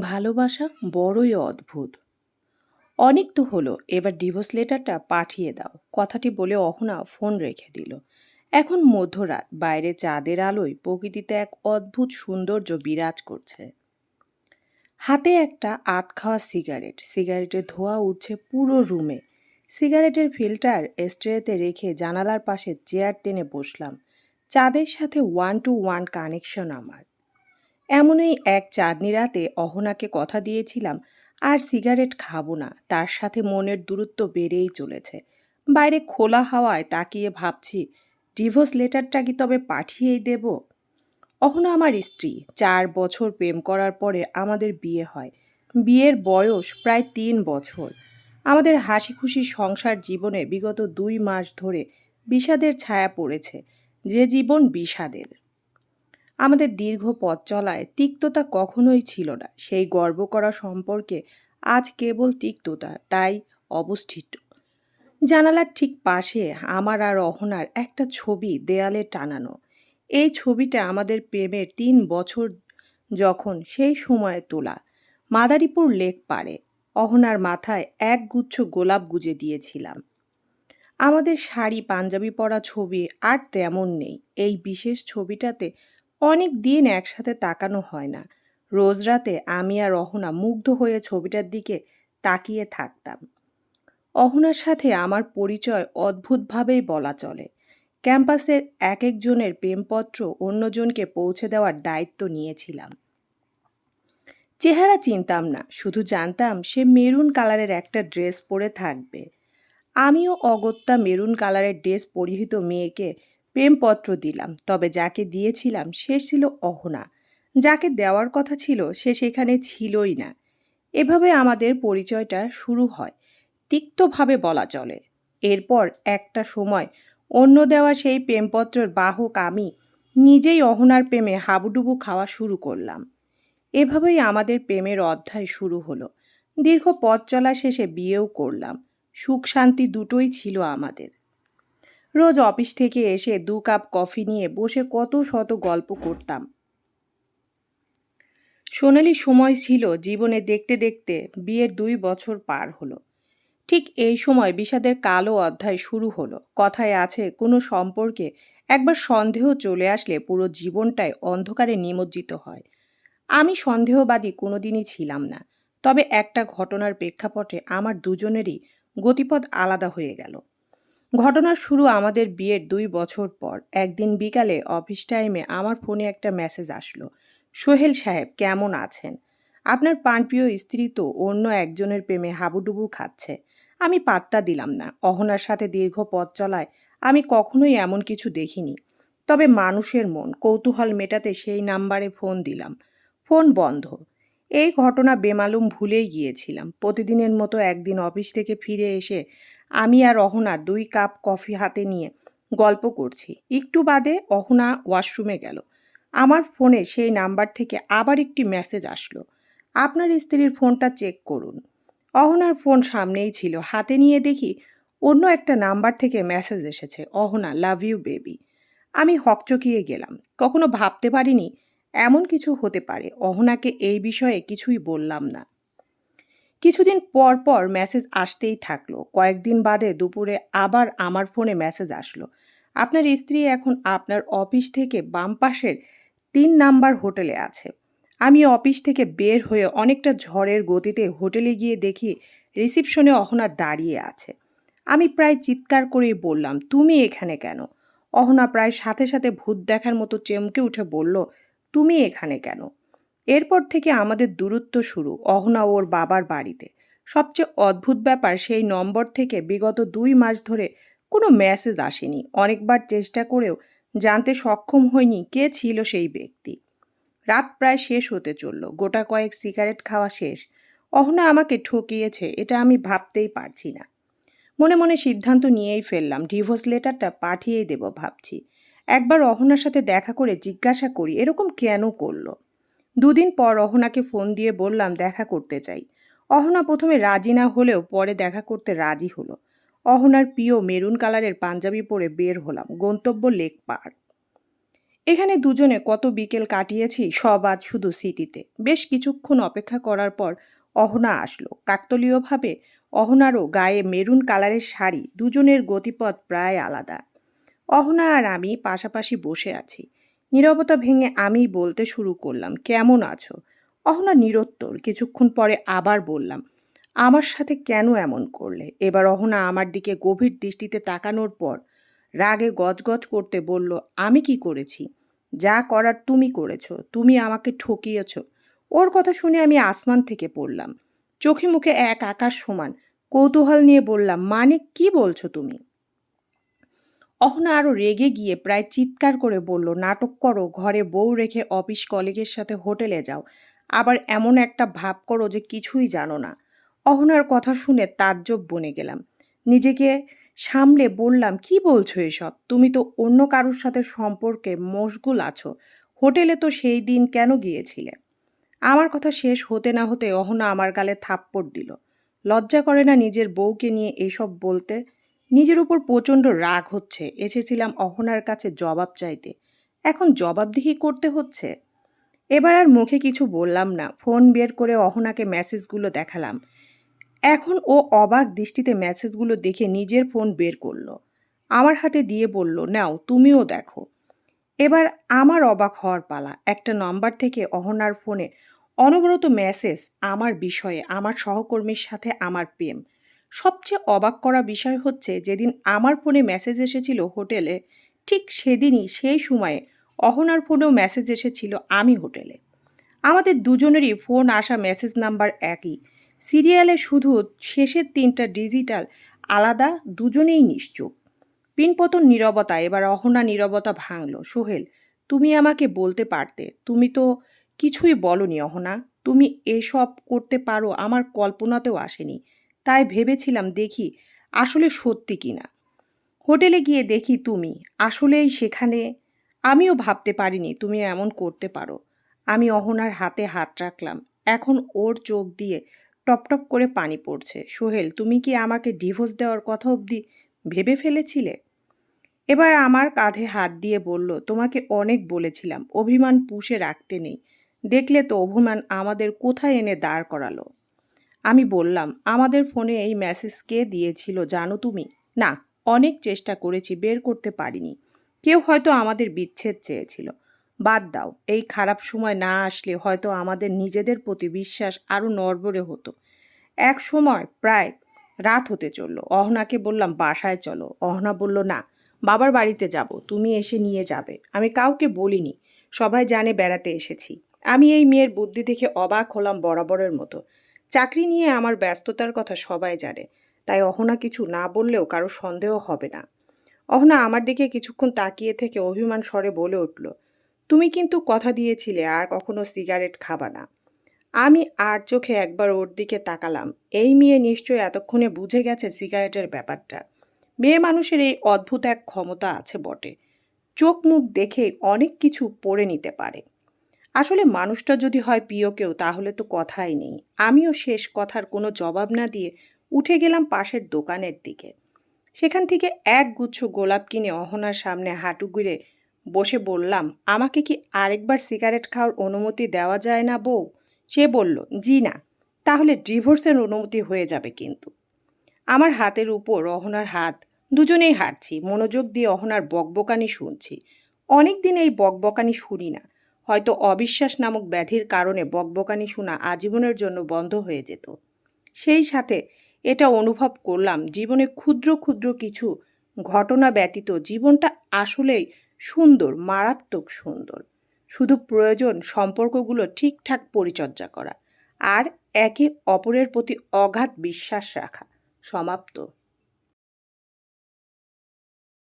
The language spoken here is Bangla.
ভালোবাসা বড়ই অদ্ভুত। অনেক তো হলো, এবার ডিভোর্স লেটারটা পাঠিয়ে দাও। কথাটি বলে অহনা ফোন রেখে দিল। এখন মধ্যরাত, বাইরে চাঁদের আলোয় প্রকৃতিতে এক অদ্ভুত সৌন্দর্য বিরাজ করছে। হাতে একটা আত খাওয়া সিগারেট সিগারেটের ধোঁয়া উঠছে পুরো রুমে সিগারেটের ফিল্টার স্ট্রেতে রেখে জানালার পাশে চেয়ার টেনে বসলাম। চাঁদের সাথে ওয়ান টু ওয়ান কানেকশন আমার। এমনই এক চাঁদনি রাতে অহনাকে কথা দিয়েছিলাম, আর সিগারেট খাব না, তার সাথে মনের দূরত্ব বেড়েই চলেছে। বাইরে খোলা হাওয়ায় তাকিয়ে ভাবছি ডিভোর্স লেটারটা কি তবে পাঠিয়েই দেব? অহনা আমার স্ত্রী, চার বছর প্রেম করার পরে আমাদের বিয়ে হয়। বিয়ের বয়স প্রায় তিন বছর। আমাদের হাসি খুশি সংসার জীবনে বিগত দুই মাস ধরে বিষাদের ছায়া পড়েছে, যে জীবন বিষাদের। আমাদের দীর্ঘ পথ চলায় তিক্ততা কখনোই ছিল না। সেই গর্ব করা সম্পর্কে আজ কেবল তিক্ততা, তাই অবস্থিত। জানালার ঠিক পাশে আমার আর অহনার একটা ছবি দেয়ালে টানানো। এই ছবিটা আমাদের প্রেমের তিন বছর যখন সেই সময়ে তোলা। মাদারীপুর লেক পারে অহনার মাথায় এক গুচ্ছ গোলাপ গুজে দিয়েছিলাম। আমাদের শাড়ি, পাঞ্জাবি পরা ছবি আর তেমন নেই। এই বিশেষ ছবিটাতে অনেক দিন একসাথে তাকানো হয় না। রোজ রাতে আমি আর অহনা মুগ্ধ হয়ে ছবিটার দিকে তাকিয়ে থাকতাম। অহনার সাথে আমার পরিচয় অদ্ভুতভাবেই বলা চলে। ক্যাম্পাসের এক একজনের প্রেমপত্র অন্যজনকে পৌঁছে দেওয়ার দায়িত্ব নিয়েছিলাম। চেহারা চিনতাম না, শুধু জানতাম সে মেরুন কালারের একটা ড্রেস পরে থাকবে। আমিও অগত্যা মেরুন কালারের ড্রেস পরিহিত মেয়েকে প্রেমপত্র দিলাম, তবে যাকে দিয়েছিলাম সে ছিল অহনা। যাকে দেওয়ার কথা ছিল সে সেখানে ছিলই না। এভাবে আমাদের পরিচয়টা শুরু হয়, তিক্তভাবে বলা চলে। এরপর একটা সময় অন্য দেওয়া সেই প্রেমপত্রের বাহক আমি নিজেই অহনার প্রেমে হাবুডুবু খাওয়া শুরু করলাম। এভাবেই আমাদের প্রেমের অধ্যায় শুরু হলো। দীর্ঘ পথ চলা শেষে বিয়েও করলাম। সুখ শান্তি দুটোই ছিল আমাদের। রোজ অফিস থেকে এসে দু কাপ কফি নিয়ে বসে কত শত গল্প করতাম। সোনালি সময় ছিল জীবনে দেখতে দেখতে বিয়ের দুই বছর পার হলো। ঠিক এই সময় বিষাদের কালো অধ্যায় শুরু হলো। কথায় আছে, কোনো সম্পর্কে একবার সন্দেহ চলে আসলে পুরো জীবনটাই অন্ধকারে নিমজ্জিত হয়। আমি সন্দেহবাদী কোনোদিনই ছিলাম না। তবে একটা ঘটনার প্রেক্ষাপটে আমার দুজনেরই গতিপথ আলাদা হয়ে গেল। ঘটনার শুরু আমাদের বিয়ের দুই বছর পর। একদিন বিকালে অফিস টাইমে আমার ফোনে একটা মেসেজ আসলো। সোহেল সাহেব, কেমন আছেন? আপনার প্রাণপ্রিয় স্ত্রী তো অন্য একজনের প্রেমে হাবুডুবু খাচ্ছে। আমি পাত্তা দিলাম না। অহনার সাথে দীর্ঘ পথ চলায় আমি কখনোই এমন কিছু দেখিনি। তবে মানুষের মন, কৌতূহল মেটাতে সেই নাম্বারে ফোন দিলাম। ফোন বন্ধ। এই ঘটনা বেমালুম ভুলেই গিয়েছিলাম। প্রতিদিনের মতো একদিন অফিস থেকে ফিরে এসে আমি আর অহনা দুই কাপ কফি হাতে নিয়ে গল্প করছি। একটু বাদে অহনা ওয়াশরুমে গেল। আমার ফোনে সেই নাম্বার থেকে আবার একটি মেসেজ আসলো। আপনার স্ত্রীর ফোনটা চেক করুন। অহনার ফোন সামনেই ছিল। হাতে নিয়ে দেখি অন্য একটা নাম্বার থেকে মেসেজ এসেছে, অহনা, লাভ ইউ বেবি। আমি হকচকিয়ে গেলাম। কখনো ভাবতে পারিনি এমন কিছু হতে পারে। অহনাকে এই বিষয়ে কিছুই বললাম না। কিছুদিন পর পর মেসেজ আসতেই থাকল। কয়েকদিন বাদে দুপুরে আবার আমার ফোনে মেসেজ আসলো। আপনার স্ত্রী এখন আপনার অফিস থেকে বাম পাশের তিন নাম্বার হোটেলে আছে। আমি অফিস থেকে বের হয়ে অনেকটা ঝড়ের গতিতে হোটেলে গিয়ে দেখি রিসিপশনে অহনা দাঁড়িয়ে আছে। আমি প্রায় চিৎকার করেই বললাম, তুমি এখানে কেন? অহনা প্রায় সাথে সাথে ভূত দেখার মতো চেমকে উঠে বলল, তুমি এখানে কেন? এরপর থেকে আমাদের দূরত্ব শুরু অহনা ওর বাবার বাড়িতে। সবচেয়ে অদ্ভুত ব্যাপার, সেই নম্বর থেকে বিগত দুই মাস ধরে কোনো মেসেজ আসেনি। অনেকবার চেষ্টা করেও জানতে সক্ষম হয়নি কে ছিল সেই ব্যক্তি। রাত প্রায় শেষ হতে চলল, গোটা কয়েক সিগারেট খাওয়া শেষ। অহনা আমাকে ঠকিয়েছে, এটা আমি ভাবতেই পারছি না। মনে মনে সিদ্ধান্ত নিয়েই ফেললাম, ডিভোর্স লেটারটা পাঠিয়েই দেব ভাবছি। একবার অহনার সাথে দেখা করে জিজ্ঞাসা করি, এরকম কেন করল? দুদিন পর অহনাকে ফোন দিয়ে বললাম, দেখা করতে চাই। অহনা প্রথমে রাজি না হলেও পরে দেখা করতে রাজি হলো। অহনার প্রিয় মেরুন কালারের পাঞ্জাবি পরে বের হলাম, গন্তব্য লেক পার্ক এখানে দুজনে কত বিকেল কাটিয়েছি, সব আজ শুধু স্মৃতিতে। বেশ কিছুক্ষণ অপেক্ষা করার পর অহনা আসলো। কাকতলীয়ভাবে অহনারও গায়ে মেরুন কালারের শাড়ি, দুজনের গতিপথ প্রায় আলাদা। অহনা আর আমি পাশাপাশি বসে আছি। নীরবতা ভেঙে আমি বলতে শুরু করলাম, কেমন আছো? অহনা নিরত্তর। কিছুক্ষণ পরে আবার বললাম, আমার সাথে কেন এমন করলে? এবার অহনা আমার দিকে গভীর দৃষ্টিতে তাকানোর পর রাগে গজগজ করতে বলল, আমি কি করেছি? যা করার তুমি করেছ, তুমি আমাকে ঠকিয়েছ। ওর কথা শুনে আমি আসমান থেকে পড়লাম। চোখে মুখে এক আকাশ সমান। কৌতূহল নিয়ে বললাম মানে কি বলছো তুমি? অহনা আরও রেগে গিয়ে প্রায় চিৎকার করে বলল, নাটক করো, ঘরে বউ রেখে অফিস কলিগের সাথে হোটেলে যাও। আবার এমন একটা ভাব করো যে কিছুই জানো না। অহনার কথা শুনে তাজ্জব বনে গেলাম। নিজেকে সামলে বললাম, কি বলছো এসব? তুমি তো অন্য কারোর সাথে সম্পর্কে মশগুল আছো। হোটেলে তো সেই দিন কেন গিয়েছিলে? আমার কথা শেষ হতে না হতে অহনা আমার গালে থাপ্পড় দিল। লজ্জা করে না নিজের বউকে নিয়ে এইসব বলতে? নিজের উপর প্রচণ্ড রাগ হচ্ছে। এসেছিলাম অহনার কাছে জবাব চাইতে। এখন জবাবদিহি করতে হচ্ছে। এবার আর মুখে কিছু বললাম না। ফোন বের করে অহনাকে মেসেজগুলো দেখালাম। এখন ও অবাক দৃষ্টিতে মেসেজগুলো দেখে নিজের ফোন বের করল। আমার হাতে দিয়ে বলল, নাও, তুমিও দেখো। এবার আমার অবাক হওয়ার পালা। একটা নম্বর থেকে অহনার ফোনে অনবরত মেসেজ আমার বিষয়ে, আমার সহকর্মীর সাথে আমার প্রেম। সবচেয়ে অবাক করা বিষয় হচ্ছে যেদিন আমার ফোনে মেসেজ এসেছিল হোটেলে, ঠিক সেদিনই, সেই সময়ে অহনার ফোনেও মেসেজ এসেছিল আমি হোটেলে। আমাদের দুজনেরই ফোন আসা মেসেজ নাম্বার একই। সিরিয়ালে শুধু শেষের তিনটা ডিজিটাল আলাদা, দুজনেই নিশ্চুপ। পিনপতন নীরবতা, এবার অহনা নীরবতা ভাঙল। সোহেল, তুমি আমাকে বলতে পারতে? তুমি তো কিছুই বলনি অহনা। তুমি এসব করতে পারো, আমার কল্পনাতেও আসেনি। তাই ভেবেছিলাম দেখি আসলে সত্যি কি না হোটেলে গিয়ে দেখি তুমি, আসলেই সেখানে, আমিও ভাবতে পারিনি তুমি এমন করতে পারো। আমি অহনার হাতে হাত রাখলাম, এখন ওর চোখ দিয়ে টপটপ করে পানি পড়ছে। সোহেল, তুমি কি আমাকে ডিভোর্স দেওয়ার কথা অবধি ভেবে ফেলেছিলে? এবার আমার কাঁধে হাত দিয়ে বলল, তোমাকে অনেক বলেছিলাম, অভিমান পুষে রাখতে নেই। দেখলে তো অভিমান আমাদের কোথায় এনে দাঁড় করালো? আমি বললাম, আমাদের ফোনে এই মেসেজ কে দিয়েছিল জানো তুমি? না, অনেক চেষ্টা করেছি, বের করতে পারিনি। কেউ হয়তো আমাদের বিচ্ছেদ চেয়েছিল। বাদ দাও, এই খারাপ সময় না আসলে হয়তো আমাদের নিজেদের প্রতি বিশ্বাস আরও নড়বড়ে হতো। এক সময় প্রায় রাত হতে চলল। অহনাকে বললাম, বাসায় চলো। অহনা বলল, না, বাবার বাড়িতে যাব, তুমি এসে নিয়ে যাবে। আমি কাউকে বলিনি, সবাই জানে বেড়াতে এসেছি। আমি এই মেয়ের বুদ্ধি দেখে অবাক হলাম বরাবরের মতো। চাকরি নিয়ে আমার ব্যস্ততার কথা সবাই জানে, তাই অহনা কিছু না বললেও কারও সন্দেহ হবে না। অহনা আমার দিকে কিছুক্ষণ তাকিয়ে থেকে অভিমান স্বরে বলে উঠল, তুমি কিন্তু কথা দিয়েছিলে আর কখনো সিগারেট খাবা না। আমি আর চোখে একবার ওর দিকে তাকালাম। এই মেয়ে নিশ্চয়ই এতক্ষণে বুঝে গেছে সিগারেটের ব্যাপারটা। মেয়ে মানুষের এই অদ্ভুত এক ক্ষমতা আছে বটে। চোখ মুখ দেখে অনেক কিছু পড়ে নিতে পারে। আসলে মানুষটা যদি হয় প্রিয় কেউ, তাহলে তো কথাই নেই। আমিও শেষ কথার কোনো জবাব না দিয়ে উঠে গেলাম পাশের দোকানের দিকে। সেখান থেকে এক গুচ্ছ গোলাপ কিনে অহনার সামনে হাঁটু ঘুরে বসে বললাম, আমাকে কি আরেকবার সিগারেট খাওয়ার অনুমতি দেওয়া যায় না বউ? সে বলল, জি না, তাহলে ডিভোর্সের অনুমতি হয়ে যাবে কিন্তু। আমার হাতের উপর অহনার হাত, দুজনেই হাঁটছি, মনোযোগ দিয়ে অহনার বকবকানি শুনছি। অনেক দিন এই বকবকানি শুনি না। হয়তো অবিশ্বাস নামক ব্যাধির কারণে বকবকানি শোনা আজীবনের জন্য বন্ধ হয়ে যেত। সেই সাথে এটা অনুভব করলাম জীবনে ক্ষুদ্র ক্ষুদ্র কিছু ঘটনা ব্যতীত জীবনটা আসলেই সুন্দর, মারাত্মক সুন্দর। শুধু প্রয়োজন সম্পর্কগুলো ঠিকঠাক পরিচর্যা করা আর একে অপরের প্রতি অগাধ বিশ্বাস রাখা। সমাপ্ত।